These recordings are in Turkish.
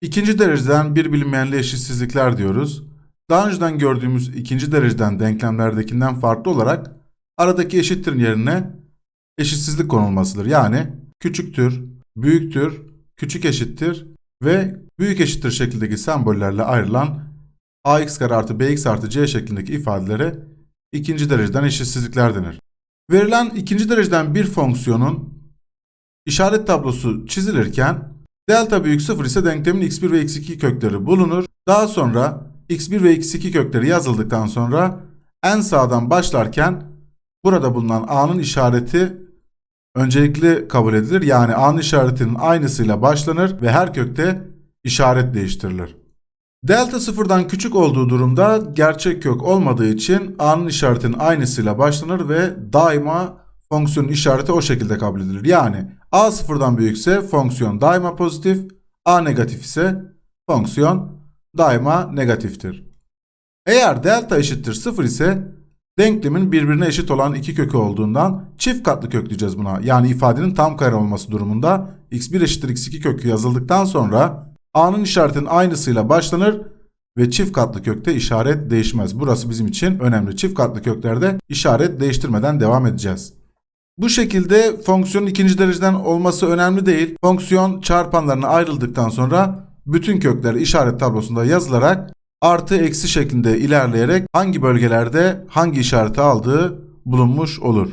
İkinci dereceden bir bilinmeyenli eşitsizlikler diyoruz. Daha önceden gördüğümüz ikinci dereceden denklemlerdekinden farklı olarak aradaki eşittirin yerine eşitsizlik konulmasıdır. Yani küçüktür, büyüktür, küçük eşittir ve büyük eşittir şeklindeki sembollerle ayrılan ax kare artı bx artı c şeklindeki ifadelere ikinci dereceden eşitsizlikler denir. Verilen ikinci dereceden bir fonksiyonun işaret tablosu çizilirken delta büyük 0 ise denklemin x1 ve x2 kökleri bulunur. Daha sonra x1 ve x2 kökleri yazıldıktan sonra en sağdan başlarken burada bulunan a'nın işareti öncelikli kabul edilir. Yani a'nın işaretinin aynısıyla başlanır ve her kökte işaret değiştirilir. Delta sıfırdan küçük olduğu durumda gerçek kök olmadığı için a'nın işaretinin aynısıyla başlanır ve daima fonksiyonun işareti o şekilde kabul edilir. Yani a sıfırdan büyükse fonksiyon daima pozitif, a negatif ise fonksiyon daima negatiftir. Eğer delta eşittir 0 ise denklemin birbirine eşit olan iki kökü olduğundan çift katlı kök diyeceğiz buna. Yani ifadenin tam kare olması durumunda x1 eşittir x2 kökü yazıldıktan sonra a'nın işaretinin aynısıyla başlanır ve çift katlı kökte işaret değişmez. Burası bizim için önemli. Çift katlı köklerde işaret değiştirmeden devam edeceğiz. Bu şekilde fonksiyonun ikinci dereceden olması önemli değil. Fonksiyon çarpanlarına ayrıldıktan sonra bütün kökler işaret tablosunda yazılarak artı eksi şeklinde ilerleyerek hangi bölgelerde hangi işareti aldığı bulunmuş olur.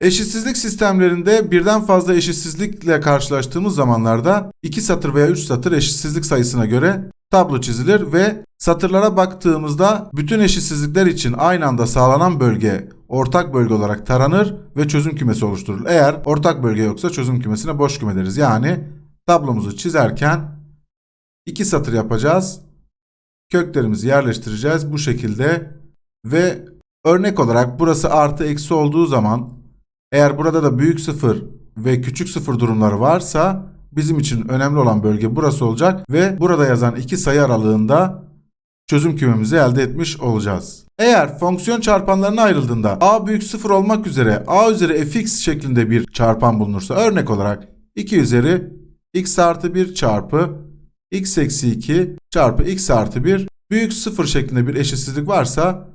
Eşitsizlik sistemlerinde birden fazla eşitsizlikle karşılaştığımız zamanlarda iki satır veya üç satır eşitsizlik sayısına göre tablo çizilir ve satırlara baktığımızda bütün eşitsizlikler için aynı anda sağlanan bölge ortak bölge olarak taranır ve çözüm kümesi oluşturulur. Eğer ortak bölge yoksa çözüm kümesine boş küme deriz. Yani tablomuzu çizerken iki satır yapacağız. Köklerimizi yerleştireceğiz bu şekilde ve örnek olarak burası artı eksi olduğu zaman eğer burada da büyük sıfır ve küçük sıfır durumları varsa bizim için önemli olan bölge burası olacak ve burada yazan iki sayı aralığında çözüm kümemizi elde etmiş olacağız. Eğer fonksiyon çarpanlarına ayrıldığında a büyük 0 olmak üzere a üzeri fx şeklinde bir çarpan bulunursa örnek olarak 2 üzeri x artı 1 çarpı x eksi 2 çarpı x artı 1 büyük 0 şeklinde bir eşitsizlik varsa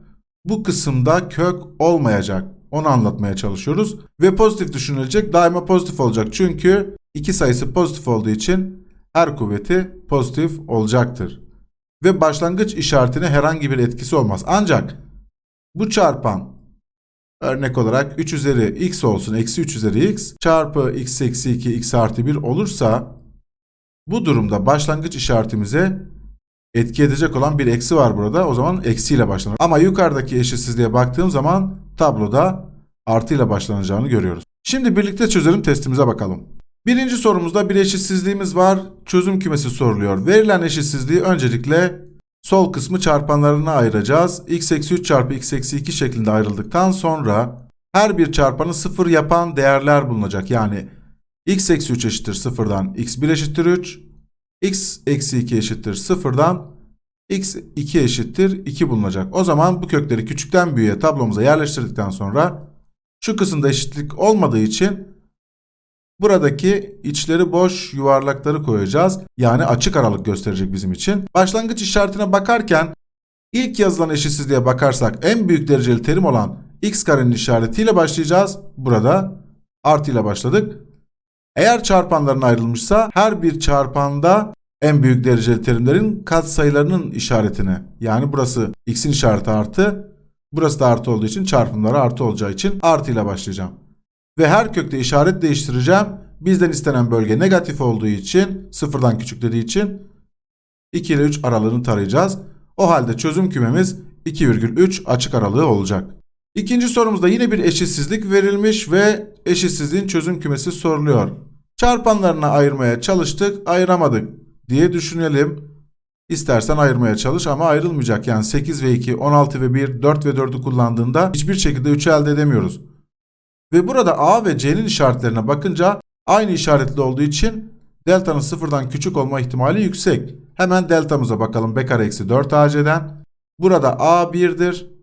bu kısımda kök olmayacak. Onu anlatmaya çalışıyoruz. Ve pozitif düşünülecek daima pozitif olacak. Çünkü iki sayısı pozitif olduğu için her kuvveti pozitif olacaktır. Ve başlangıç işaretine herhangi bir etkisi olmaz. Ancak bu çarpan örnek olarak 3 üzeri x olsun eksi 3 üzeri x çarpı x eksi 2 x artı 1 olursa bu durumda başlangıç işaretimize etki edecek olan bir eksi var burada. O zaman eksiyle başlanır. Ama yukarıdaki eşitsizliğe baktığım zaman tabloda artıyla başlanacağını görüyoruz. Şimdi birlikte çözelim testimize bakalım. Birinci sorumuzda bir eşitsizliğimiz var. Çözüm kümesi soruluyor. Verilen eşitsizliği öncelikle sol kısmı çarpanlarına ayıracağız. x eksi 3 çarpı x eksi 2 şeklinde ayrıldıktan sonra her bir çarpanı sıfır yapan değerler bulunacak. Yani x eksi 3 eşittir sıfırdan x1 eşittir 3. x eksi 2 eşittir sıfırdan x 2 eşittir 2 bulunacak. O zaman bu kökleri küçükten büyüğe tablomuza yerleştirdikten sonra şu kısımda eşitlik olmadığı için buradaki içleri boş yuvarlakları koyacağız. Yani açık aralık gösterecek bizim için. Başlangıç işaretine bakarken ilk yazılan eşitsizliğe bakarsak en büyük dereceli terim olan x karenin işaretiyle başlayacağız. Burada artı ile başladık. Eğer çarpanların ayrılmışsa her bir çarpanda en büyük dereceli terimlerin katsayılarının işaretini yani burası x'in işareti artı burası da artı olduğu için çarpımları artı olacağı için artı ile başlayacağım. Ve her kökte işaret değiştireceğim. Bizden istenen bölge negatif olduğu için sıfırdan küçük dediği için 2 ile 3 aralığını tarayacağız. O halde çözüm kümemiz 2,3 açık aralığı olacak. İkinci sorumuzda yine bir eşitsizlik verilmiş ve eşitsizliğin çözüm kümesi soruluyor. Çarpanlarına ayırmaya çalıştık, ayıramadık diye düşünelim. İstersen ayırmaya çalış ama ayrılmayacak. Yani 8 ve 2, 16 ve 1, 4 ve 4'ü kullandığında hiçbir şekilde 3'ü elde edemiyoruz. Ve burada A ve C'nin işaretlerine bakınca aynı işaretli olduğu için delta'nın sıfırdan küçük olma ihtimali yüksek. Hemen deltamıza bakalım b kare eksi 4 AC'den. Burada A 1'dir.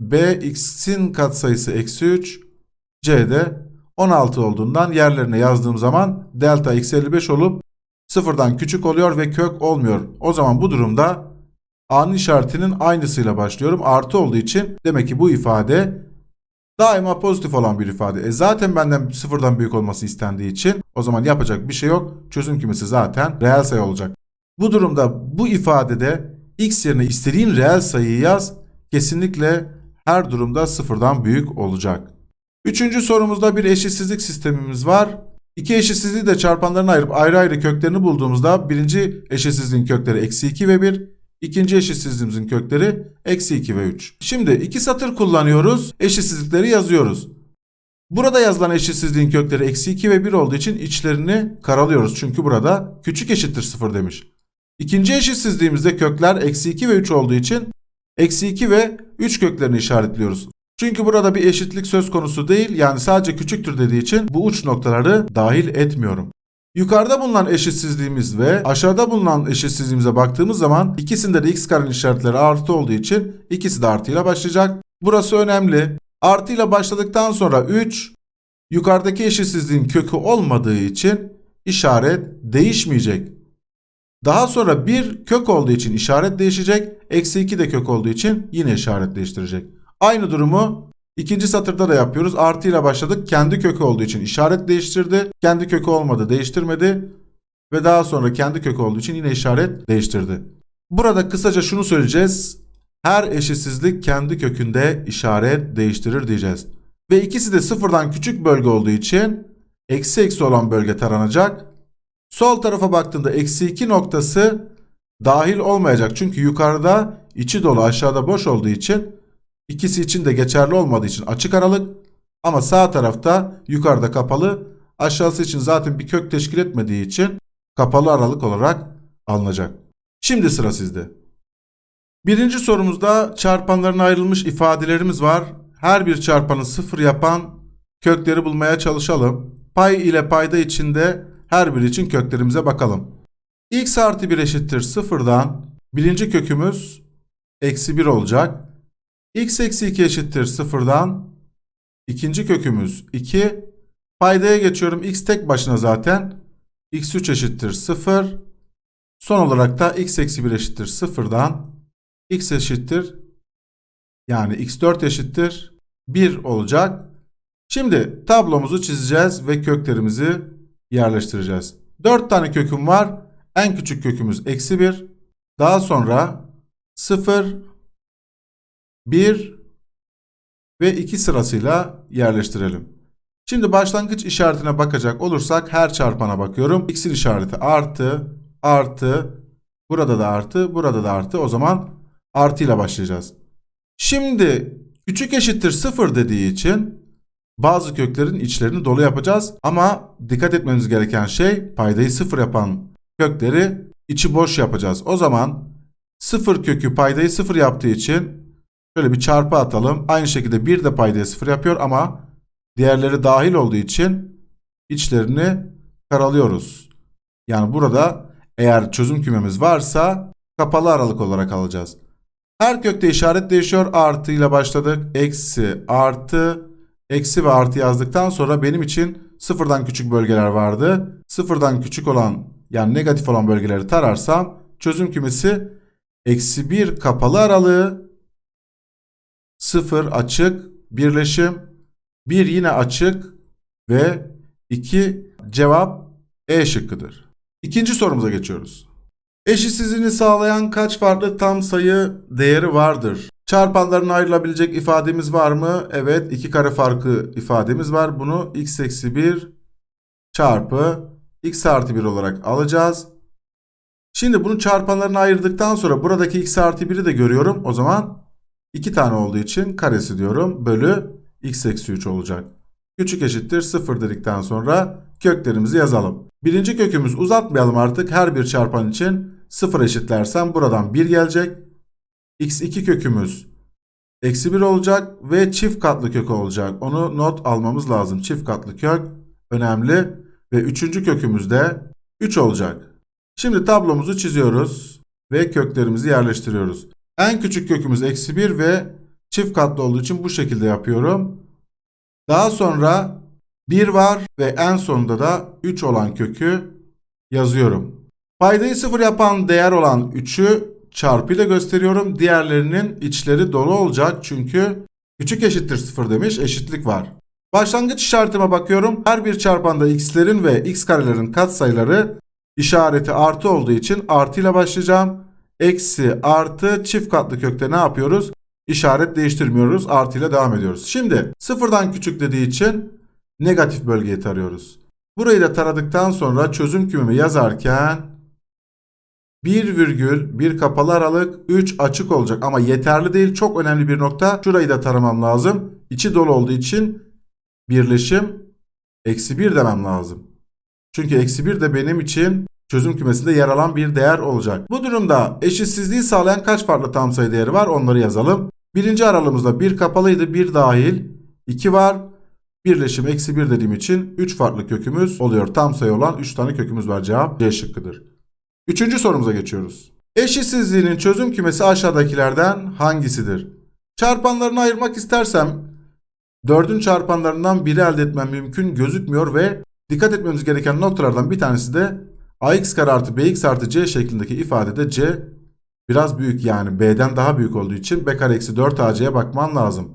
B x'in katsayısı eksi 3. C'de 16 olduğundan yerlerine yazdığım zaman delta x 55 olup sıfırdan küçük oluyor ve kök olmuyor. O zaman bu durumda A'nın işaretinin aynısıyla başlıyorum. Artı olduğu için demek ki bu ifade daima pozitif olan bir ifade. E zaten benden sıfırdan büyük olması istendiği için o zaman yapacak bir şey yok. Çözüm kümesi zaten reel sayı olacak. Bu durumda bu ifadede x yerine istediğin reel sayıyı yaz. Kesinlikle her durumda sıfırdan büyük olacak. Üçüncü sorumuzda bir eşitsizlik sistemimiz var. İki eşitsizliği de çarpanlarına ayırıp ayrı ayrı köklerini bulduğumuzda birinci eşitsizliğin kökleri eksi 2 ve 1. ikinci eşitsizliğimizin kökleri eksi 2 ve 3. Şimdi iki satır kullanıyoruz. Eşitsizlikleri yazıyoruz. Burada yazılan eşitsizliğin kökleri eksi 2 ve 1 olduğu için içlerini karalıyoruz. Çünkü burada küçük eşittir 0 demiş. İkinci eşitsizliğimizde kökler eksi 2 ve 3 olduğu için eksi 2 ve 3 köklerini işaretliyoruz. Çünkü burada bir eşitlik söz konusu değil yani sadece küçüktür dediği için bu uç noktaları dahil etmiyorum. Yukarıda bulunan eşitsizliğimiz ve aşağıda bulunan eşitsizliğimize baktığımız zaman ikisinde de x karenin işaretleri artı olduğu için ikisi de artıyla başlayacak. Burası önemli. Artıyla başladıktan sonra 3 yukarıdaki eşitsizliğin kökü olmadığı için işaret değişmeyecek. Daha sonra bir kök olduğu için işaret değişecek. Eksi 2 de kök olduğu için yine işaret değiştirecek. Aynı durumu ikinci satırda da yapıyoruz. Artı ile başladık. Kendi kökü olduğu için işaret değiştirdi. Kendi kökü olmadı değiştirmedi. Ve daha sonra kendi kökü olduğu için yine işaret değiştirdi. Burada kısaca şunu söyleyeceğiz. Her eşitsizlik kendi kökünde işaret değiştirir diyeceğiz. Ve ikisi de sıfırdan küçük bölge olduğu için eksi eksi olan bölge taranacak. Sol tarafa baktığında eksi 2 noktası dahil olmayacak. Çünkü yukarıda içi dolu aşağıda boş olduğu için ikisi için de geçerli olmadığı için açık aralık. Ama sağ tarafta yukarıda kapalı aşağısı için zaten bir kök teşkil etmediği için kapalı aralık olarak alınacak. Şimdi sıra sizde. Birinci sorumuzda çarpanlarına ayrılmış ifadelerimiz var. Her bir çarpanı sıfır yapan kökleri bulmaya çalışalım. Pay ile payda içinde her biri için köklerimize bakalım. x artı 1 eşittir sıfırdan birinci kökümüz eksi 1 olacak. X eksi 2 eşittir sıfırdan ikinci kökümüz 2. Paydaya geçiyorum. x tek başına zaten. x3 eşittir 0. Son olarak da x eksi 1 eşittir sıfırdan x eşittir yani x4 eşittir 1 olacak. Şimdi tablomuzu çizeceğiz ve köklerimizi yerleştireceğiz. 4 tane köküm var. En küçük kökümüz eksi 1. Daha sonra 0, 1 ve 2 sırasıyla yerleştirelim. Şimdi başlangıç işaretine bakacak olursak her çarpana bakıyorum. X'in işareti artı, artı, burada da artı, burada da artı. O zaman artı ile başlayacağız. Şimdi küçük eşittir 0 dediği için bazı köklerin içlerini dolu yapacağız. Ama dikkat etmemiz gereken şey paydayı 0 yapan kökleri içi boş yapacağız. O zaman 0 kökü paydayı 0 yaptığı için şöyle bir çarpı atalım. Aynı şekilde 1 de paydayı 0 yapıyor ama diğerleri dahil olduğu için içlerini karalıyoruz. Yani burada eğer çözüm kümemiz varsa kapalı aralık olarak alacağız. Her kökte işaret değişiyor. Artı ile başladık. Eksi, artı, eksi ve artı yazdıktan sonra benim için sıfırdan küçük bölgeler vardı. Sıfırdan küçük olan yani negatif olan bölgeleri tararsam çözüm kümesi eksi 1 kapalı aralığı 0 açık birleşim 1 yine açık ve 2 cevap E şıkkıdır. İkinci sorumuza geçiyoruz. Eşitsizliğini sağlayan kaç farklı tam sayı değeri vardır? Çarpanlarına ayrılabilecek ifademiz var mı? Evet iki kare farkı ifademiz var. Bunu x eksi 1 çarpı x artı 1 olarak alacağız. Şimdi bunu çarpanlarına ayırdıktan sonra buradaki x artı 1'i de görüyorum. O zaman 2 tane olduğu için karesi diyorum. Bölü x eksi 3 olacak. Küçük eşittir 0 dedikten sonra köklerimizi yazalım. Birinci kökümüz uzatmayalım artık. Her bir çarpan için 0 eşitlersem buradan 1 gelecek. x2 kökümüz eksi 1 olacak ve çift katlı kök olacak. Onu not almamız lazım. Çift katlı kök önemli ve üçüncü kökümüz de 3 olacak. Şimdi tablomuzu çiziyoruz ve köklerimizi yerleştiriyoruz. En küçük kökümüz eksi 1 ve çift katlı olduğu için bu şekilde yapıyorum. Daha sonra 1 var ve en sonunda da 3 olan kökü yazıyorum. Paydayı sıfır yapan değer olan 3'ü çarpı ile gösteriyorum. Diğerlerinin içleri dolu olacak çünkü küçük eşittir sıfır demiş eşitlik var. Başlangıç işaretime bakıyorum. Her bir çarpanda x'lerin ve x karelerin katsayıları işareti artı olduğu için artı ile başlayacağım. Eksi artı çift katlı kökte ne yapıyoruz? İşaret değiştirmiyoruz. Artı ile devam ediyoruz. Şimdi sıfırdan küçük dediği için negatif bölgeyi tarıyoruz. Burayı da taradıktan sonra çözüm kümemi yazarken 1 virgül 1 kapalı aralık 3 açık olacak ama yeterli değil çok önemli bir nokta şurayı da taramam lazım içi dolu olduğu için birleşim eksi 1 demem lazım çünkü eksi 1 de benim için çözüm kümesinde yer alan bir değer olacak. Bu durumda eşitsizliği sağlayan kaç farklı tam sayı değeri var? Onları yazalım. Birinci aralığımızda 1 kapalıydı 1 dahil 2 var. Birleşim eksi 1 dediğim için 3 farklı kökümüz oluyor. Tam sayı olan 3 tane kökümüz var. Cevap C şıkkıdır. Üçüncü sorumuza geçiyoruz. Eşitsizliğinin çözüm kümesi aşağıdakilerden hangisidir? Çarpanlarını ayırmak istersem 4'ün çarpanlarından biri elde etmem mümkün gözükmüyor ve dikkat etmemiz gereken noktalardan bir tanesi de ax kare artı bx artı c şeklindeki ifadede c biraz büyük yani b'den daha büyük olduğu için b kare eksi 4 ac'ye bakman lazım.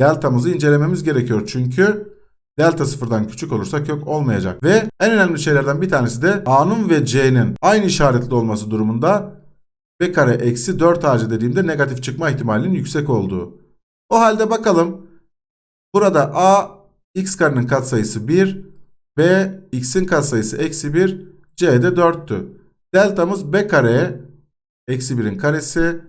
Deltamızı incelememiz gerekiyor çünkü Delta sıfırdan küçük olursa kök olmayacak. Ve en önemli şeylerden bir tanesi de A'nın ve C'nin aynı işaretli olması durumunda B kare eksi 4 AC dediğimde negatif çıkma ihtimalinin yüksek olduğu. O halde bakalım. Burada A x karenin katsayısı 1, B x'in katsayısı eksi 1, C de 4'tü. Deltamız B kare eksi 1'in karesi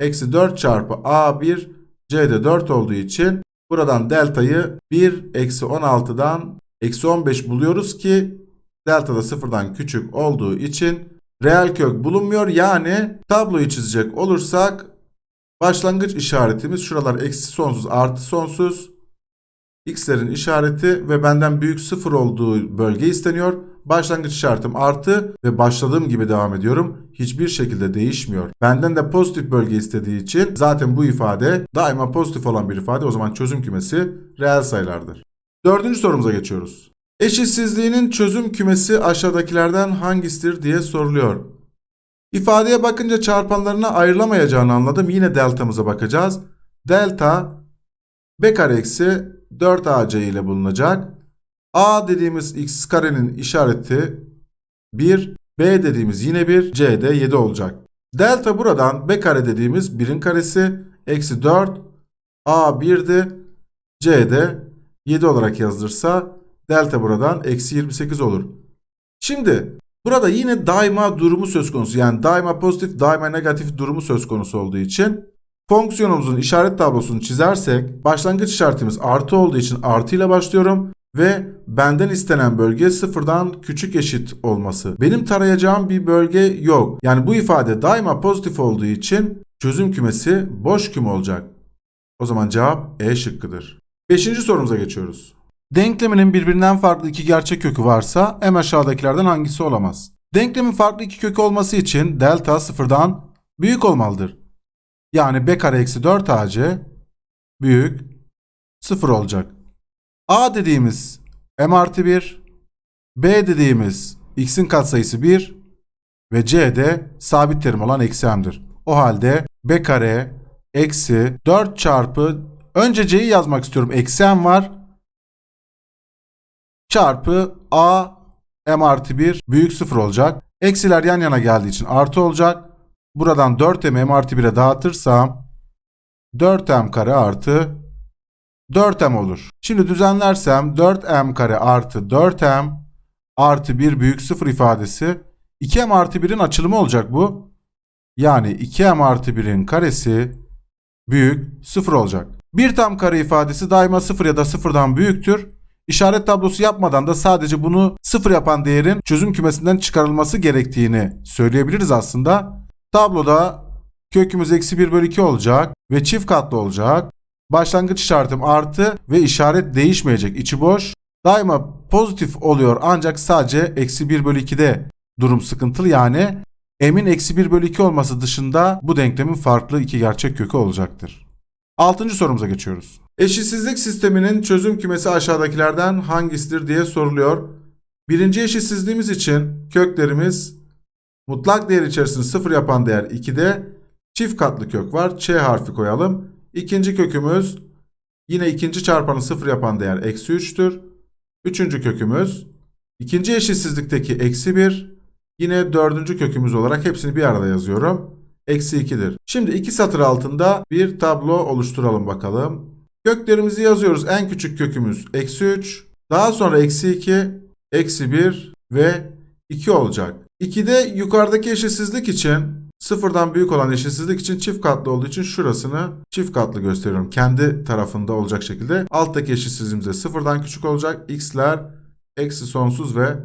eksi 4 çarpı A1 C de 4 olduğu için Buradan deltayı 1 eksi 16'dan eksi 15 buluyoruz ki delta da sıfırdan küçük olduğu için reel kök bulunmuyor. Yani tabloyu çizecek olursak başlangıç işaretimiz şuralar eksi sonsuz artı sonsuz. X'lerin işareti ve benden büyük sıfır olduğu bölge isteniyor. Başlangıç işaretim artı ve başladığım gibi devam ediyorum. Hiçbir şekilde değişmiyor. Benden de pozitif bölge istediği için zaten bu ifade daima pozitif olan bir ifade. O zaman çözüm kümesi reel sayılardır. Dördüncü sorumuza geçiyoruz. Eşitsizliğinin çözüm kümesi aşağıdakilerden hangisidir diye soruluyor. İfadeye bakınca çarpanlarına ayrılamayacağını anladım. Yine deltamıza bakacağız. Delta b kare eksi 4ac ile bulunacak. A dediğimiz x karenin işareti 1, B dediğimiz yine 1, C de 7 olacak. Delta buradan B kare dediğimiz 1'in karesi eksi 4, A 1'di, C de 7 olarak yazılırsa delta buradan eksi 28 olur. Şimdi burada yine daima durumu söz konusu yani daima pozitif daima negatif durumu söz konusu olduğu için fonksiyonumuzun işaret tablosunu çizersek başlangıç işaretimiz artı olduğu için artı ile başlıyorum. Ve benden istenen bölge sıfırdan küçük eşit olması. Benim tarayacağım bir bölge yok. Yani bu ifade daima pozitif olduğu için çözüm kümesi boş küme olacak. O zaman cevap E şıkkıdır. Beşinci sorumuza geçiyoruz. Denkleminin birbirinden farklı iki gerçek kökü varsa en aşağıdakilerden hangisi olamaz? Denklemin farklı iki kökü olması için delta sıfırdan büyük olmalıdır. Yani b kare eksi 4 ac büyük sıfır olacak. A dediğimiz m artı 1, B dediğimiz x'in katsayısı 1 ve C de sabit terim olan eksi m'dir. O halde B kare eksi 4 çarpı önce C'yi yazmak istiyorum. Eksi m var. Çarpı A m artı 1 büyük 0 olacak. Eksiler yan yana geldiği için artı olacak. Buradan 4m m artı 1'e dağıtırsam 4m kare artı 4m olur. Şimdi düzenlersem 4m kare artı 4m artı 1 büyük 0 ifadesi 2m artı 1'in açılımı olacak bu. Yani 2m artı 1'in karesi büyük 0 olacak. Bir tam kare ifadesi daima 0 ya da 0'dan büyüktür. İşaret tablosu yapmadan da sadece bunu 0 yapan değerin çözüm kümesinden çıkarılması gerektiğini söyleyebiliriz aslında. Tabloda kökümüz eksi 1 bölü 2 olacak ve çift katlı olacak. Başlangıç işaretim artı ve işaret değişmeyecek. içi boş. Daima pozitif oluyor ancak sadece eksi 1 bölü 2'de durum sıkıntılı. Yani m'in eksi 1 bölü 2 olması dışında bu denklemin farklı iki gerçek kökü olacaktır. Altıncı sorumuza geçiyoruz. Eşitsizlik sisteminin çözüm kümesi aşağıdakilerden hangisidir diye soruluyor. Birinci eşitsizliğimiz için köklerimiz Mutlak değer içerisinde 0 yapan değer 2'de çift katlı kök var. Ç harfi koyalım. İkinci kökümüz yine ikinci çarpanı 0 yapan değer eksi 3'tür. Üçüncü kökümüz ikinci eşitsizlikteki eksi 1 yine dördüncü kökümüz olarak hepsini bir arada yazıyorum. Eksi 2'dir. Şimdi iki satır altında bir tablo oluşturalım bakalım. Köklerimizi yazıyoruz. En küçük kökümüz eksi 3. Daha sonra eksi 2, eksi 1 ve 2 olacak. 2'de yukarıdaki eşitsizlik için sıfırdan büyük olan eşitsizlik için çift katlı olduğu için şurasını çift katlı gösteriyorum. Kendi tarafında olacak şekilde. Alttaki eşitsizliğimize sıfırdan küçük olacak. x'ler eksi sonsuz ve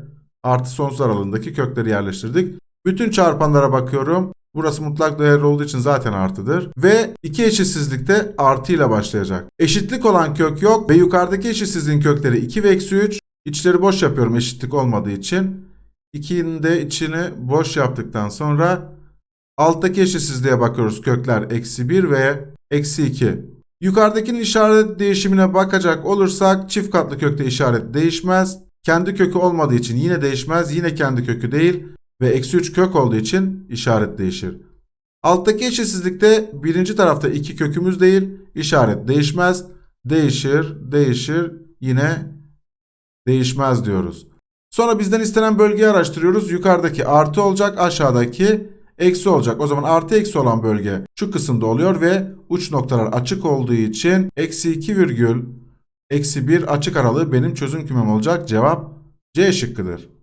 artı sonsuz aralığındaki kökleri yerleştirdik. Bütün çarpanlara bakıyorum. Burası mutlak değer olduğu için zaten artıdır. Ve iki eşitsizlikte artı ile başlayacak. Eşitlik olan kök yok ve yukarıdaki eşitsizliğin kökleri 2 ve eksi 3. İçleri boş yapıyorum eşitlik olmadığı için. 2'nin de içini boş yaptıktan sonra alttaki eşitsizliğe bakıyoruz. Kökler eksi 1 ve eksi 2. Yukarıdakinin işaret değişimine bakacak olursak çift katlı kökte işaret değişmez. Kendi kökü olmadığı için yine değişmez. Yine kendi kökü değil ve eksi 3 kök olduğu için işaret değişir. Alttaki eşitsizlikte birinci tarafta iki kökümüz değil, işaret değişmez. Değişir, değişir, yine değişmez diyoruz. Sonra bizden istenen bölgeyi araştırıyoruz. Yukarıdaki artı olacak, aşağıdaki eksi olacak. O zaman artı eksi olan bölge şu kısımda oluyor ve uç noktalar açık olduğu için eksi 2 virgül eksi 1 açık aralığı benim çözüm kümem olacak. Cevap C şıkkıdır.